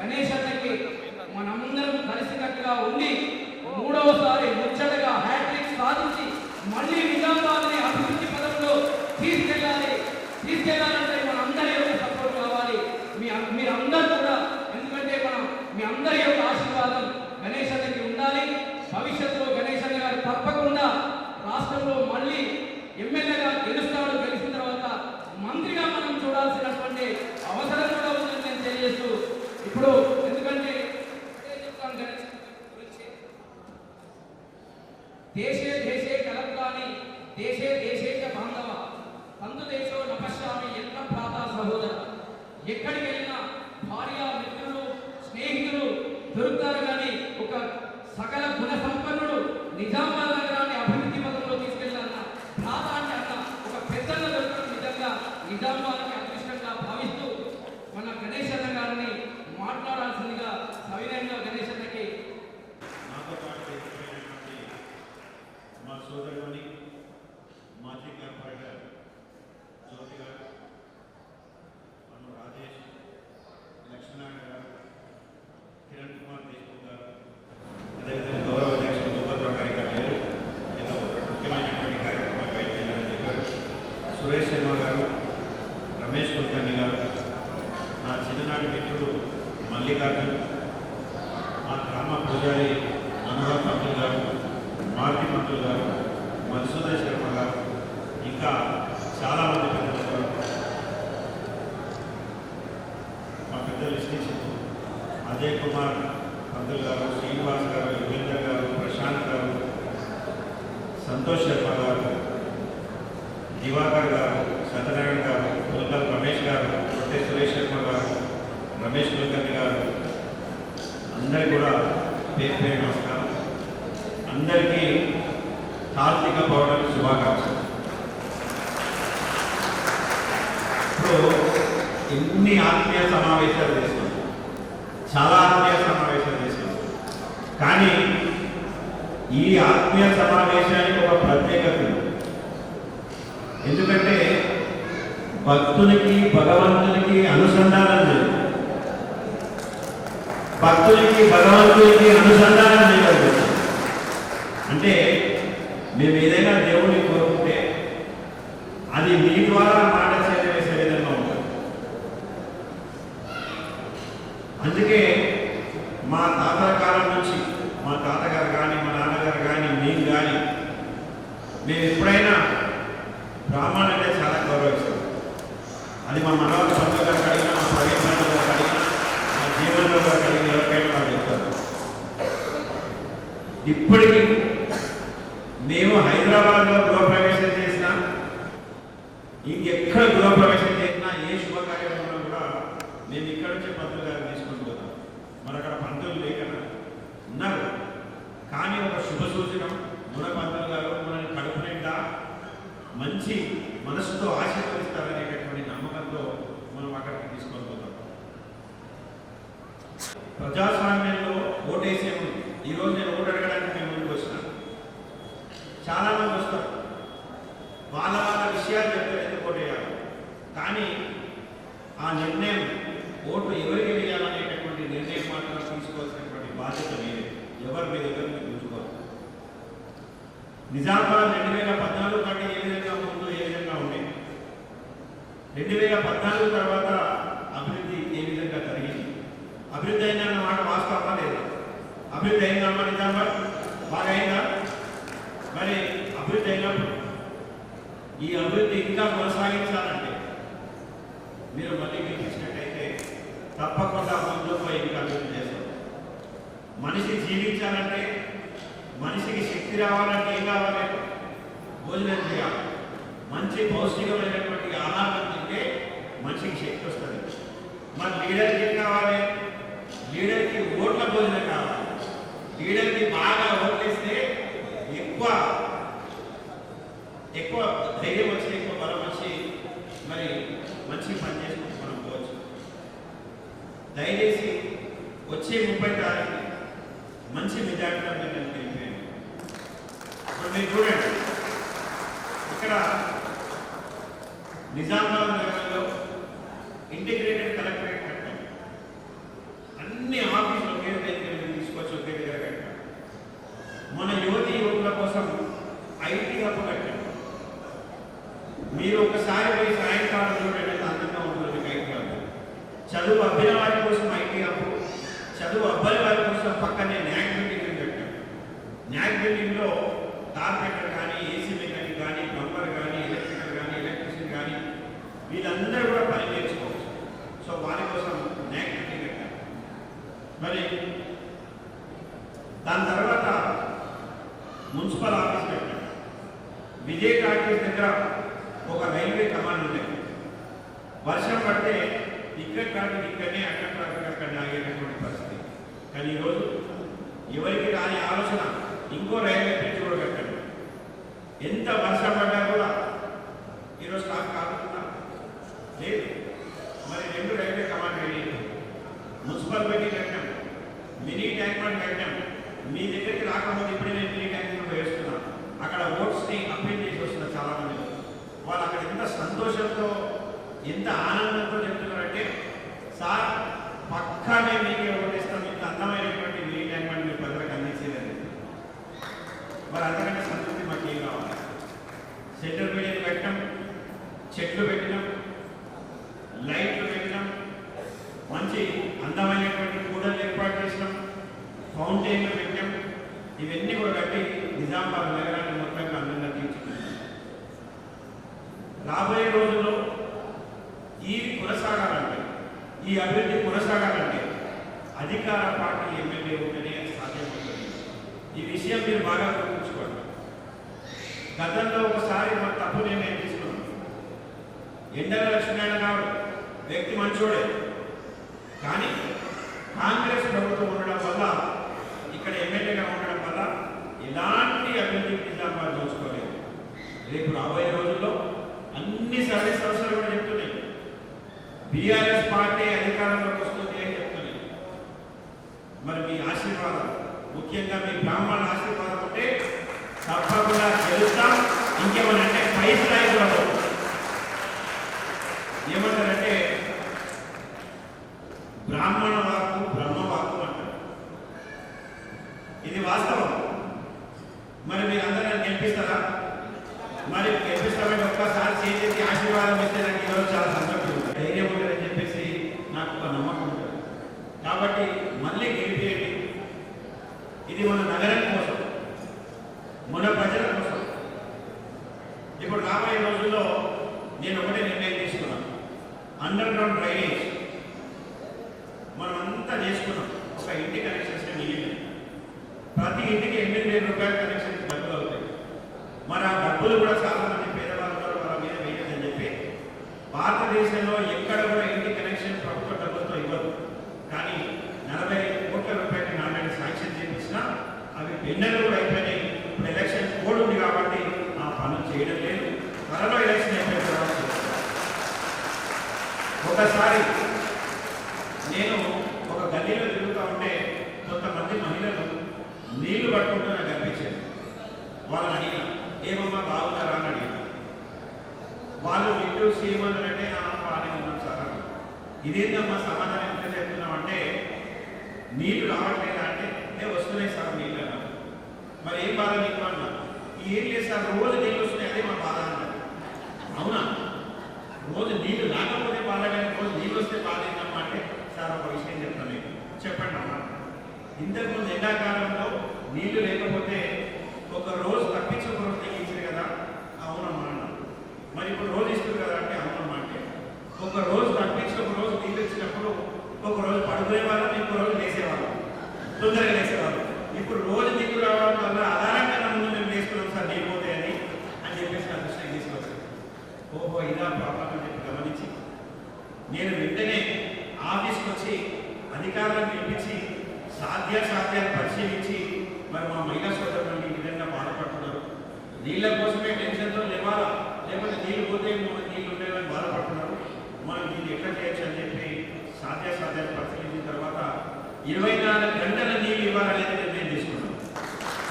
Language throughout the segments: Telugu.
గణేష్ అన్నకి మనందరం కలిసికట్టుగా ఉండి మూడవసారి ముచ్చటగా హ్యాట్రిక్ సాధించి మళ్ళీ నిజామాబాద్ని అభివృద్ధి పదంలో తీసుకెళ్ళాలి. తీసుకెళ్ళాలంటే మన అందరి యొక్క సపోర్ట్ కావాలి. మీ మీరందరూ కూడా ఎందుకంటే మనం మీ అందరి యొక్క ఆశీర్వాదం గణేష్ అన్నకి ఉండాలి. భవిష్యత్తులో గణేష్ అన్న గారు తప్పకుండా రాష్ట్రంలో మళ్ళీ ఎమ్మెల్యేగా గెలుస్తాడు గెలిచిన తర్వాత మంత్రిగా మనం చూడాల్సినటువంటి అవసరం కూడా ఉందని నేను తెలియజేస్తూ ఇప్పుడు ఎందుకంటే ఇదే చెప్తాను గణేష్ గురించి దేశే దేశే కలంకాని దేశే దేశే చ బాంధవ తందు దేశో నపశ్యామి ఎంత ప్రాత సహోదర ఎక్కడికి వెళ్ళినా భార్య మిత్రులు స్నేహితులు దొరుకుతారు కానీ ఒక సకల గుణ సంపన్నుడు నిజామాబాద్ నగరాన్ని అభివృద్ధి పథంలో తీసుకెళ్ళాలన్న ప్రాత అంటే అన్న ఒక పెద్దగా దొరకడం నిజంగా నిజామాబాద్కి అదృష్టంగా భావిస్తూ మన గణేష్ అన్న గారిని మాట్లాడాల్సిందిగా సవినయంగా గణేష్ అన్నకి నాతో పాటు చేసినటువంటి మా సోదరుని మాజీ కార్పొరేటర్ జ్యోతి గారు అను రాజేష్ లక్ష్మీనారాయణ గారు కిరణ్ కుమార్ దేశ్ముఖ్ గారు అదేవిధంగా గౌరవ అధ్యక్షుడు సుభద్ర గారి గారు ఏదో ముఖ్యమైనటువంటి కార్యక్రమాలు బయలుదేరారని చెప్పారు సురేష్ శర్మ గారు రమేష్ కుల్కర్ణి గారు నా చిన్ననాటి మిత్రుడు మల్లికార్జున్ మా గ్రామ పూజారి అనురాగ్ పంతులు గారు మారుతి పంతులు గారు మధుసూదన్ శర్మ గారు ఇంకా చాలామంది పెద్దలు గారు మా పెద్దలు ఇష్టించారు అజయ్ కుమార్ పంతులు గారు శ్రీనివాస్ గారు యుగేందర్ గారు ప్రశాంత్ గారు సంతోష్ శర్మ గారు దివాకర్ గారు సత్యనారాయణ గారు పుల్కల్ రమేష్ గారు కొట్టే సురేష్ శర్మ గారు రమేష్ కులకర్ణి గారు అందరికీ కూడా పేరు పేరు నమస్కారం. అందరికీ కార్తీక పౌర్ణమి శుభాకాంక్షలు. ఇప్పుడు ఎన్ని ఆత్మీయ సమావేశాలు చేస్తున్నాం? చాలా ఆత్మీయ సమావేశాలు చేస్తున్నాం. కానీ ఈ ఆత్మీయ సమావేశానికి ఒక ప్రత్యేకత. ఎందుకంటే భక్తునికి భగవంతునికి అనుసంధానం లేదు. భక్తునికి భగవంతునికి అనుసంధానం లేదు. అంటే మేము ఏదైనా దేవుడిని కోరుకుంటే అది మీ ద్వారా మాట చేరవేసే విధంగా ఉంటుంది అందుకే మా తాతల కాలం నుంచి మా తాతగారు కానీ మా నాన్నగారు కానీ మేము కానీ మేము ఎప్పుడైనా బ్రాహ్మణులు అంటే చాలా గౌరవిస్తాం అది మా మనవాళ్ళ పంతులు గారు మా ప్రవీణ్ పంతులు గారు మా జీవనంలో గారు ఎవరికైనా వాళ్ళు చెప్తారు? ఇప్పటికీ మేము హైదరాబాద్లో గృహప్రవేశం చేసినా ఇంకెక్కడ గృహప్రవేశం చేసినా ఏ శుభకార్యక్రమంలో కూడా మేము ఇక్కడ నుంచే పంతులు గారు తీసుకొని పోతాం. మరి అక్కడ పంతులు లేకనా? ఉన్నారు. కానీ ఒక శుభ సూచకం మన పంతులు గారు మనల్ని కడుపునిండా మంచి మనసుతో ఆశీర్వదిస్తారనేటటువంటి నమ్మకంతో మనం అక్కడికి తీసుకొని పోతాం ప్రజాస్వామ్యంలో ఓటేసే ముందు ఈరోజు నేను ఓటు అడగడానికి మేము ముందుకు వచ్చినాను చాలామంది వస్తారు. వాళ్ళ వాళ్ళ విషయాలు చెప్తారు ఎందుకు ఓటు వేయాలి. కానీ ఆ నిర్ణయం ఓటు ఎవరికి వేయాలనేటటువంటి నిర్ణయం మాత్రం తీసుకోవాల్సినటువంటి బాధ్యత మీరే ఎవరి మీద ఎవరు మీరు ఉంచుకోవాలి నిజామాబాద్ రెండు వేల పద్నాలుగు కంటే ఏ విధంగా ముందు ఏ విధంగా ఉండేది రెండు వేల పద్నాలుగు తర్వాత అభివృద్ధి ఏ విధంగా జరిగింది అభివృద్ధి అయిందన్న మాట వాస్తవమా లేదా? అభివృద్ధి అయిందమ్మా నిజామాబాద్ బాగా అయిందా? మరి అభివృద్ధి అయినప్పుడు ఈ అభివృద్ధి ఇంకా కొనసాగించాలంటే మీరు మళ్ళీ గెలిపించినట్టయితే తప్పకుండా ముందు పోయి ఇంకా అభివృద్ధి చేస్తాం. మనిషి జీవించాలంటే మనిషికి శక్తి రావాలంటే ఏం కావాలి భోజనం చేయాలి. మంచి పౌష్టికమైనటువంటి ఆహారం తింటే మనిషికి శక్తి వస్తుంది. మరి లీడర్కి ఏం కావాలి? లీడర్కి ఓట్ల భోజనం కావాలి. లీడర్కి బాగా ఓట్లేస్తే ఎక్కువ ఎక్కువ ధైర్యం వచ్చి ఎక్కువ బలం వచ్చి మరి మంచి పని చేసుకుంటూ మనం పోవచ్చు. దయచేసి వచ్చే ముప్పై తారీఖు మంచి మెజార్టీలో మీరు నన్ను గెలిపేయండి. ఇప్పుడు మీరు చూడండి. ఇక్కడ నిజామాబాద్ నగరంలో ఇంటిగ్రేటెడ్ కలెక్టరేట్ అన్ని ఆఫీసులు ఒకే దగ్గర తీసుకొచ్చి ఒకే దగ్గర కట్టాం మన యువతి యువకుల కోసం ఐటీ హబ్ కట్టాం మీరు ఒకసారి పోయి సాయంకాలం చూడండి అందంగా ఉంటుంది ఐటీ హబ్ చదువు అబ్బిన వారి కోసం ఐటీ హబ్ చదువు అబ్బాయి వారి కోసం పక్కనే న్యాక్ బిల్డింగ్ కట్టాం న్యాక్ బిల్డింగ్లో కార్పెంటర్ కానీ ఏసీ మెకానిక్ కానీ ప్లంబర్ కానీ ఎలక్ట్రికల్ కానీ ఎలక్ట్రీషియన్ కానీ వీళ్ళందరూ కూడా పని నేర్చుకోవచ్చు. సో వారి కోసం న్యాక్ బిల్డింగ్ మరి దాని తర్వాత మున్సిపల్ ఆఫీస్ పెట్టాం విజయ్ టాకీస్ దగ్గర ఒక రైల్వే కమాండ్ ఉండేది వర్షం పడితే ఇక్కడ ట్రాఫిక్ ఇక్కడనే అక్కడ ట్రాఫిక్ అక్కడ ఆగేటటువంటి పరిస్థితి. కానీ ఈరోజు ఎవరికి రాని ఆలోచన ఇంకో రైల్వే బ్రిడ్జ్ కూడా పెట్టండి ఎంత వర్షం పడ్డా కూడా ఈరోజు స్టాక్ కాకుండా లేదు. మరి రెండు రైల్వే కమాండ్ రెడీ మున్సిపల్ పెట్టి కట్టాం. మినీ ట్యాంక్ బండ్ పెట్టాం మీ దగ్గరికి రాకముందు ఇప్పుడే నేను మినీ ట్యాంక్ బండ్ వేస్తున్నాను అక్కడ ఓట్స్ని అప్పీల్ చేసి వస్తున్నారు చాలా మంది వాళ్ళు అక్కడ ఎంత సంతోషంతో ఎంత ఆనందంతో చెప్తున్నారంటే సార్ పక్కా మేము మీకే ఓటేస్తాం ఇంత అందమైనటువంటి మినీ ట్యాంక్ బండ్ మీ ప్రజలకు అందించేదని. మరి అంతకంటే సంతృప్తి మాకు ఏం కావాలి? సెంటర్ బిల్డింగ్ పెట్టాం చెట్లు పెట్టినాం లైట్లు పెట్టినాం. మంచి అందమైనటువంటి ఫౌంటైన్లు పెట్టాం. ఇవన్నీ కూడా కట్టి నిజామాబాద్ నగరాన్ని మొత్తంగా అందంగా తీర్చుకున్నాం రాబోయే రోజుల్లో ఈ కొనసాగాలంటే ఈ అభివృద్ధి కొనసాగాలంటే అధికార పార్టీ ఎమ్మెల్యే ఉంటేనే సాధ్యమవుతుంది. ఈ విషయం మీరు బాగా గుర్తుంచుకోండి. గతంలో ఒకసారి మన తప్పు నిర్ణయం తీసుకున్నాం. ఎండల లక్ష్మీనారాయణ గారు వ్యక్తి మంచోడే. కానీ కాంగ్రెస్ ప్రభుత్వం ఉండడం వల్ల ఇక్కడ ఎమ్మెల్యేగా ఉండడం వల్ల ఎలాంటి అభివృద్ధి నిజామాబాద్ దోచుకోలేదు. రేపు రాబోయే రోజుల్లో అన్ని సర్వే సంస్థలు కూడా చెప్తున్నాయి. బీఆర్ఎస్ పార్టీ అధికారంలోకి వస్తుంది అని చెప్తున్నాయి. మరి మీ ఆశీర్వాదం ముఖ్యంగా మీ బ్రాహ్మణుల ఆశీర్వాదం ఉంటే తప్పకుండా గెలుస్తాం. ఇంకేమన్నా అంటే పై స్థాయి ఏమంటారంటే బ్రాహ్మణ వాక్కు బ్రహ్మ వాక్కు అంటారు ఇది వాస్తవం మరి మీరు అందరూ గెలిపిస్తారా మరి గెలిపిస్తామని ఒక్కసారి చేసేసి ఆశీర్వాదం ఇస్తే నాకు ఈరోజు చాలా సంతృప్తి ఉంది ధైర్యం ఉంటుందని చెప్పేసి నాకు ఒక నమ్మకం ఉంటుంది కాబట్టి మళ్ళీ గెలిపేయండి ఇది మన నగరం కోసం మన ప్రజల కోసం ఇప్పుడు రాబోయే రోజుల్లో నేను ఒకటే నిర్ణయం తీసుకున్నాను అండర్ గ్రౌండ్ డ్రైనేజ్ మనం అంతా చేసుకున్నాం ఒక ఇంటి కనెక్షన్స్ మిగిలింది. ప్రతి ఇంటికి ఎనిమిది వేల రూపాయల కనెక్షన్ డబ్బులు అవుతాయి. మరి ఆ డబ్బులు కూడా చాలా మంది పేదవాళ్ళు ఉన్నారు వాళ్ళ మీద వేయదని చెప్పి భారతదేశంలో ఎక్కడ కూడా ఇంటి వాళ్ళు వింటూ చేయమన్నారంటే బాగానే ఉన్నాం సార్. అన్నారు. ఇదేందమ్మా సమాధానం ఎంత చెప్తున్నాం అంటే నీళ్ళు రావట్లేదా అంటే వస్తున్నాయి సార్ నీళ్ళు అన్నారు మరి ఏం బాధ నీకు అన్నా? ఏం లేదు సార్ రోజు నీళ్ళు వస్తున్నాయి అదే మా బాధ అన్నారు అవునా? రోజు నీళ్ళు రాకపోతే బాధ కానీ రోజు నీళ్ళు వస్తే బాధ ఏంటమ్మా అంటే సార్ ఒక విషయం చెప్తాను మీకు చెప్పండి అమ్మా. ఇంతకుముందు ఎండాకాలంలో నీళ్ళు లేకపోతే ఒక రోజు తప్పించుకోవడం తగ్గించారు కదా? అవునమ్మా మరి ఇప్పుడు రోజు ఇస్తుంది కదా అంటే అవునమ్మా అంటే ఒక రోజు తప్పించి ఒక రోజు నీళ్ళు ఇచ్చినప్పుడు ఒక రోజు పడుకునే వాళ్ళం ఇంకో రోజు లేసేవాళ్ళం. తొందరగా లేసేవాళ్ళం. ఇప్పుడు రోజు నీళ్ళు రావడం వల్ల ఆధారంగా ముందు మేము వేసుకున్నాం సార్ నీళ్ళు పోతాయని అని చెప్పేసి నా దృష్టికి తీసుకొచ్చాను ఓహో ఇలా ప్రాబ్లం అని చెప్పి గమనించి నేను వెంటనే ఆఫీస్కి వచ్చి అధికారులను పిలిపించి సాధ్యాసాధ్యాలు పరిశీలించి మరి మా మహిళా సోదరులు ఈ విధంగా బాధపడుతున్నారు. నీళ్ళ కోసమే టెన్షన్తో లేవాలా? లేకపోతే నీళ్ళు పోతే మన నీళ్ళు ఉండేవని బాధపడుతున్నారు? మనం దీన్ని ఎట్లా చేయొచ్చు అని చెప్పి సాధ్యాసాధ్యాలు పరిశీలించిన తర్వాత ఇరవై నాలుగు గంటల నీళ్ళు ఇవ్వాలనేది నిర్ణయం తీసుకున్నాం.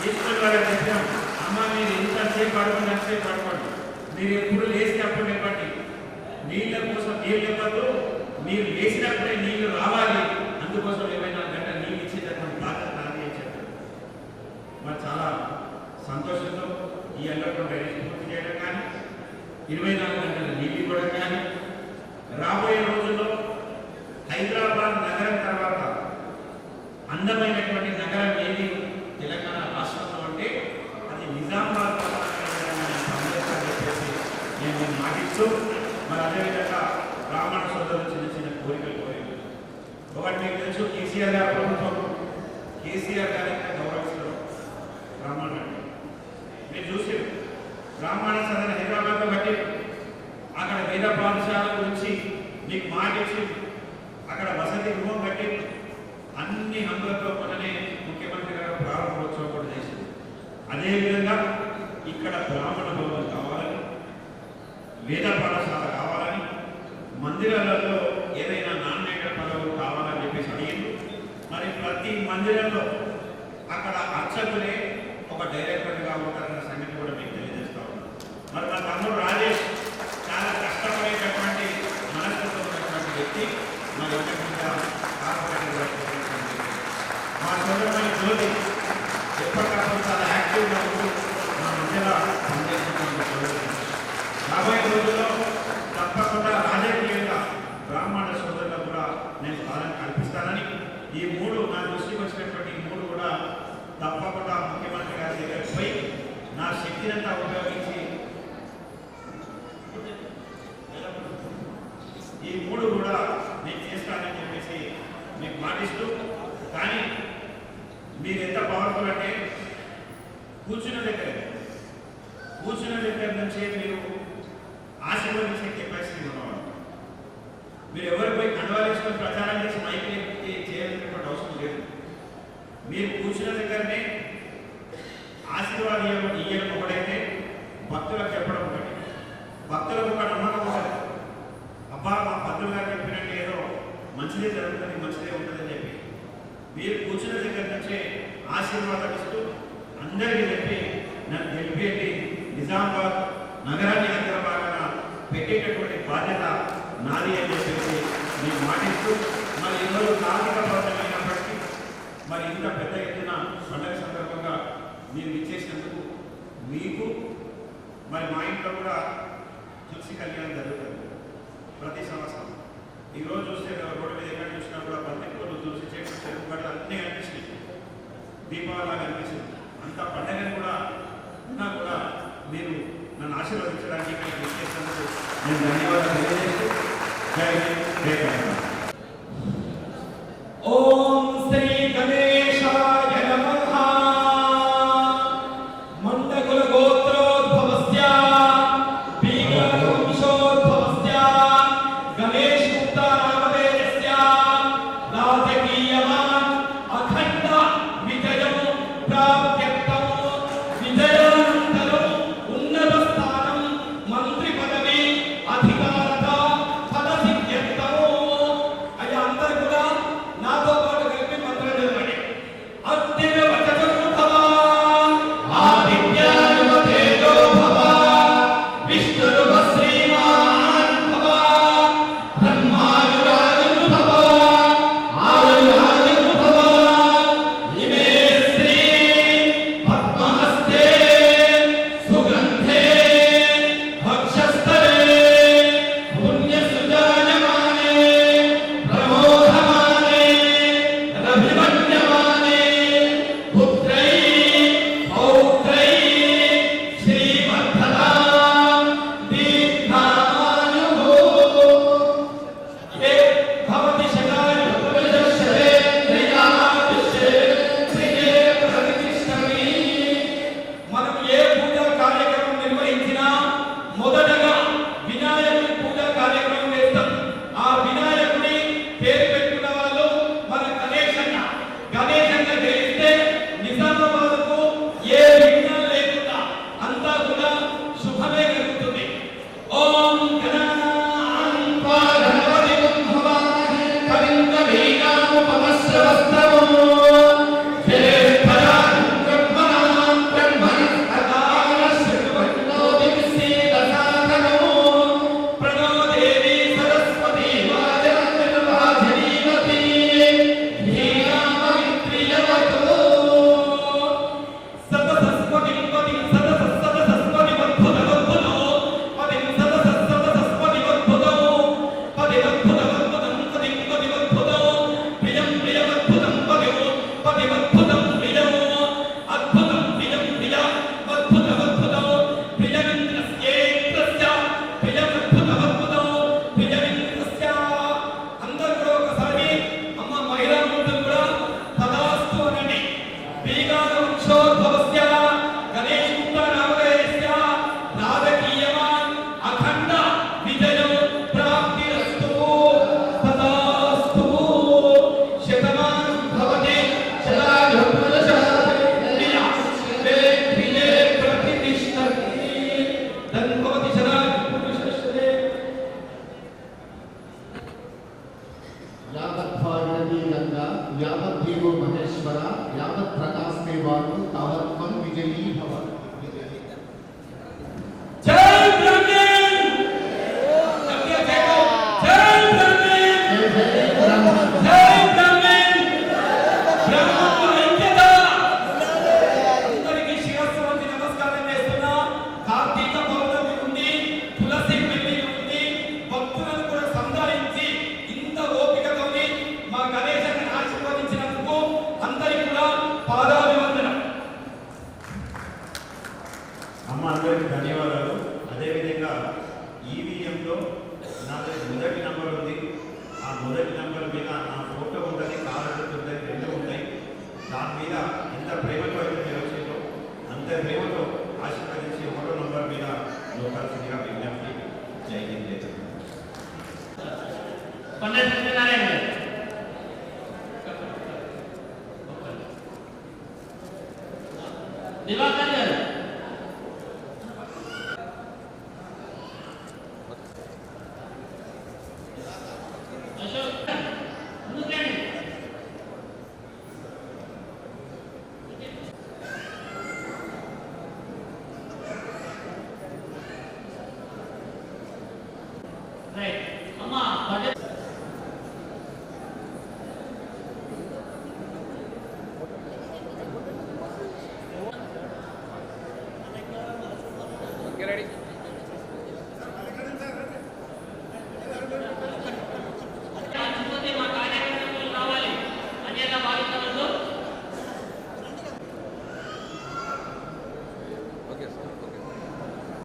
తీసుకున్న వాళ్ళకి చెప్పాం. అమ్మ మీరు ఎంతసేపు పడుకోండి అంతసేపు పడుకోండి. మీరు ఎప్పుడు లేచినప్పుడు లేపండి. నీళ్ళ కోసం నీళ్ళు ఇవ్వద్దు మీరు లేచినప్పుడే నీళ్ళు రావాలి. అందుకోసం ఇరవై నాలుగు గంటల నీళ్ళు ఇచ్చేటటువంటి బాధ్యత నాది అని చెప్పారు మరి చాలా సంతోషంతో ఈ అండర్గ్రౌండ్ డ్రైనేజ్ పూర్తి చేయడం కానీ ఇరవై నాలుగు గంటల నీళ్ళు ఇవ్వడం కానీ రాబోయే రోజుల్లో హైదరాబాద్ నగరం తర్వాత అందమైనటువంటి నగరం ఏది? తెలంగాణ రాష్ట్రంలో అంటే అది నిజామాబాద్ నేను నేను మాటిస్తూ మరి అదేవిధంగా బ్రాహ్మణ సోదరులు చిన్న చిన్న కోరికలు కోరికలు ఒకటి మీకు తెలుసు కేసీఆర్ గారి ప్రభుత్వం. కేసీఆర్ గారి యొక్క గౌరవిస్తారు బ్రాహ్మణులు మీరు చూసారు బ్రాహ్మణ సదన హైదరాబాద్ బట్టి అక్కడ వేద పాఠశాల గురించి మీకు మాట అక్కడ వసతి గృహం కట్టి అన్ని హంగులతో మననే ముఖ్యమంత్రి గారు ప్రారంభోత్సవం కూడా చేసింది. అదేవిధంగా ఇక్కడ బ్రాహ్మణ భవనం కావాలని వేద పాఠశాల కావాలని మందిరాలలో ఏదైనా నాణ్యత పదవులు కావాలని చెప్పేసి అడిగింది. మరి ప్రతి మందిరంలో అక్కడ అర్చకులే ఒక డైరెక్టర్గా ఉంటారు సంగతి కూడా మీకు తెలియజేస్తా ఉన్నాను మరి మా తమ్ముడు రాజేష్ చాలా కష్టపడేటటువంటి మనస్తత్వం ఉన్నటువంటి వ్యక్తి మరి ఒకటిగా కార్పొరేటర్గా పనిచేస్తున్న వ్యక్తి. మా సోదరుని జ్యోతి ఎప్పటికప్పుడు చాలా యాక్టివ్గా ఉంటూ మా మధ్యలో పనిచేస్తున్నటువంటి సోదరుడు రాబోయే రోజుల్లో తప్పకుండా రాజకీయంగా బ్రాహ్మణ సోదరులకు కూడా నేను స్థానం కల్పిస్తానని ఈ మూడు నా దృష్టికి వచ్చినటువంటి ఈ మూడు కూడా తప్పకుండా ముఖ్యమంత్రి గారి దగ్గరికి పోయి నా శక్తినంతా ఉపయోగించి ఈ మూడు కూడా నేను చేస్తానని చెప్పేసి మీకు కానీ మీరు ఎంత పవర్ఫుల్ అంటే కూర్చున్న దగ్గర కూర్చున్న దగ్గర నుంచే మీరు ఆశీర్వదించే కెపాసిటీ ఉన్నవాళ్ళు. మీరు ఎవరిపై కండవాలేసుకొని ప్రచారం చేసి మైకి ఎక్కి చేయాల్సినటువంటి అవసరం లేదు. మీరు కూర్చున్న దగ్గరనే ఆశీర్వాదం ఇవ్వడం ఇయ్యడం ఒకటైతే భక్తులకు చెప్పడం ఒకటి. భక్తులకు ఒకటి అబ్బా మా పంతులు గారు చెప్పినట్టు ఏదో మంచిదే జరుగుతుంది మంచిదే ఉంటుందని చెప్పి. మీరు కూర్చున్న దగ్గర నుంచే ఆశీర్వాదం ఇస్తూ అందరికీ చెప్పి నన్ను తెలిపేటి నిజామాబాద్ నగరాన్ని హైదరాబాద్ పెట్టేటటువంటి బాధ్యత నాది అని చెప్పేసి నేను మాటిస్తూ మరి ఈరోజు కార్తీక పౌర్ణమి మరి ఇంత పెద్ద ఎత్తున పండగ సందర్భంగా మీరు ఇచ్చేసినందుకు మీకు మరి మా ఇంట్లో కూడా తులసి కళ్యాణం జరుగుతుంది ప్రతి సంవత్సరం. ఈ రోజు చూస్తే రోడ్డు మీద ఎక్కడ చూసినా కూడా బంతి పూలు తులసి చెట్లు చెరుకు గడ్డలు అన్నీ కనిపిస్తుంది దీపావళి కనిపిస్తుంది. అంత పండగని కూడా ఉన్నా కూడా మీరు నన్ను ఆశీర్వదించడానికి ఇక్కడ ఇచ్చేసినందుకు నేను ధన్యవాదాలు తెలియజేస్తూ జై జై మహేశ్వర యావత్ ప్రకాశే వారు